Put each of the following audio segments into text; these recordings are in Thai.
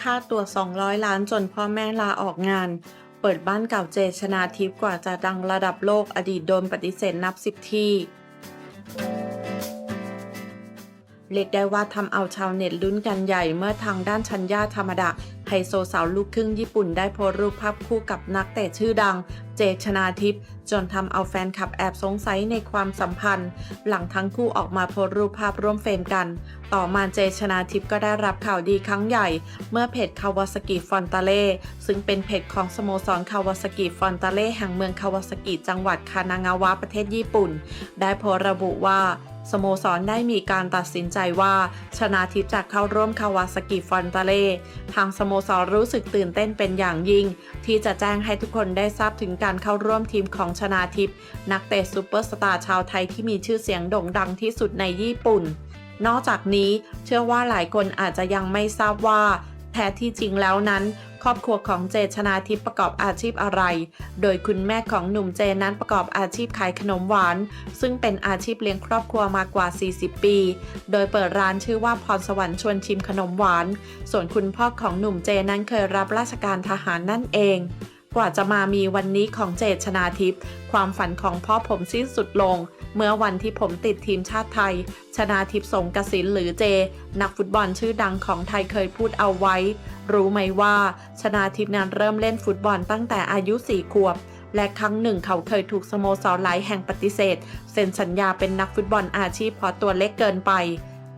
ค่าตัว 200 ล้านจนพ่อแม่ลาออกงาน เปิดบ้านเก่าเจชนาทิพย์กว่าจะดังระดับโลกอดีตโดนปฏิเสธนับสิบที่ เรียกได้ว่าทำเอาชาวเน็ตลุ้นกันใหญ่เมื่อทางด้านชัญญาธรรมดาไฮโซสาวลูกครึ่งญี่ปุ่นได้โพสรูปภาพคู่กับนักเตะชื่อดัง เจชนาทิพย์จนทำเอาแฟนคลับแอบสงสัยในความสัมพันธ์ หลังทั้งคู่ออกมาโพสรูปภาพร่วมเฟรมกัน ต่อมาเจชนาทิพย์ก็ได้รับข่าวดีครั้งใหญ่ เมื่อเพจคาวาสกิฟอนตาเล่ซึ่งเป็นเพจของสโมสรคาวาสกิฟอนตาเล่แห่งเมืองคาวาสกิจังหวัดคานางาวะประเทศญี่ปุ่น ได้โพสระบุว่า สโมสรได้มีการตัดสินใจว่าชนาทิพย์จะเข้าร่วมคาวาสกิฟอนตาเล่ทางสโมสรรู้สึกตื่นเต้นเป็นอย่างยิ่ง ที่จะแจ้งให้ทุกคนได้ทราบถึงการเข้าร่วมทีมของชนาทิพย์นักเตะซูเปอร์สตาร์ชาวไทยที่มีชื่อเสียงโด่งดังที่สุดในญี่ปุ่น นอกจากนี้เชื่อว่าหลายคนอาจจะยังไม่ทราบว่า แท้ที่จริงแล้วนั้น ครอบครัวของเจชนาทิพย์ประกอบอาชีพอะไร โดยคุณแม่ของหนุ่มเจนั้นประกอบอาชีพขายขนมหวาน ซึ่งเป็นอาชีพเลี้ยงครอบครัวมากว่า 40 ปี โดยเปิดร้านชื่อว่าพรสวรรค์ชวนชิมขนมหวาน ส่วนคุณพ่อของหนุ่มเจนั้นเคยรับราชการทหารนั่นเองกว่าจะมามีวันนี้ของเจชนาทิพย์ความฝันของพ่อผมสิ้นสุดลง เมื่อวันที่ผมติดทีมชาติไทย ชนาทิพย์สงกสินหรือเจ นักฟุตบอลชื่อดังของไทยเคยพูดเอาไว้ รู้ไหมว่า ชนาทิพย์นั้นเริ่มเล่นฟุตบอลตั้งแต่อายุ4ขวบ และครั้งหนึ่งเขาเคยถูกสโมสรหลายแห่งปฏิเสธ เซ็นสัญญาเป็นนักฟุตบอลอาชีพเพราะตัวเล็กเกินไป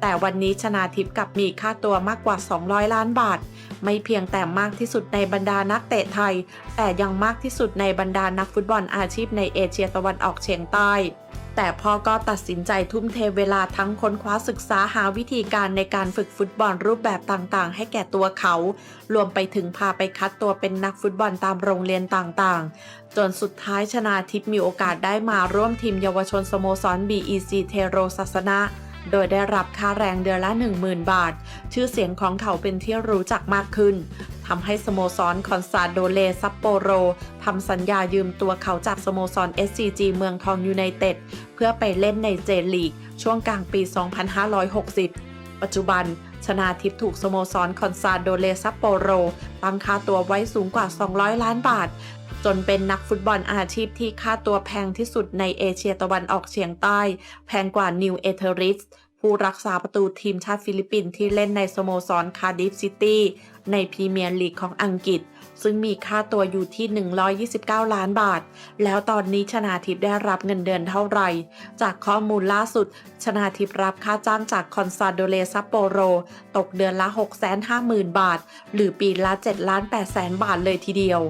แต่วันนี้ชนาทิพย์กลับมีค่าตัวมากกว่า 200 ล้านบาท ไม่เพียงแต่มากที่สุดในบรรดานักเตะไทย แต่ยังมากที่สุดในบรรดานักฟุตบอลอาชีพในเอเชียตะวันออกเฉียงใต้ แต่พ่อก็ตัดสินใจทุ่มเทเวลาทั้งค้นคว้าศึกษาหาวิธีการในการฝึกฟุตบอลรูปแบบต่างๆ ให้แก่ตัวเขา รวมไปถึงพาไปคัดตัวเป็นนักฟุตบอลตามโรงเรียนต่างๆ จนสุดท้ายชนาทิพย์มีโอกาสได้มาร่วมทีมเยาวชนสโมสร BEC เทโรศาสนะ โดยได้รับค่าแรงเดือนละ 10,000 บาท ชื่อเสียงของเขาเป็นที่รู้จักมากขึ้นทำให้สโมสรคอนซาโดเลซัปโปโรทำสัญญายืมตัวเขาจากสโมสร SCG เมืองทองยูไนเต็ดเพื่อไปเล่นในเจลีก ช่วงกลางปี 2560 ปัจจุบันชนาทิพถูกสโมสรคอนซาโดเลซัปโปโรตั้งค่าตัวไว้สูงกว่า 200 ล้านบาท จนเป็นนักฟุตบอลอาชีพที่ค่าตัวแพงที่สุดในเอเชียตะวันออกเฉียงใต้ แพงกว่านิวเอเทอริสผู้รักษาประตูทีมชาติฟิลิปปินส์ที่เล่นในสโมสรคาร์ดิฟซิตี้ในพรีเมียร์ลีกของอังกฤษ ซึ่งมีค่าตัวอยู่ที่ 129 ล้านบาท แล้วตอนนี้ชนาทิพย์ได้รับเงินเดือนเท่าไหร่ จากข้อมูลล่าสุด ชนาทิพย์รับค่าจ้างจากคอนซาโดเลซัปโปโร ตกเดือนละ 650,000 บาท หรือปีละ7ล้าน8แสนบาทเลยทีเดียว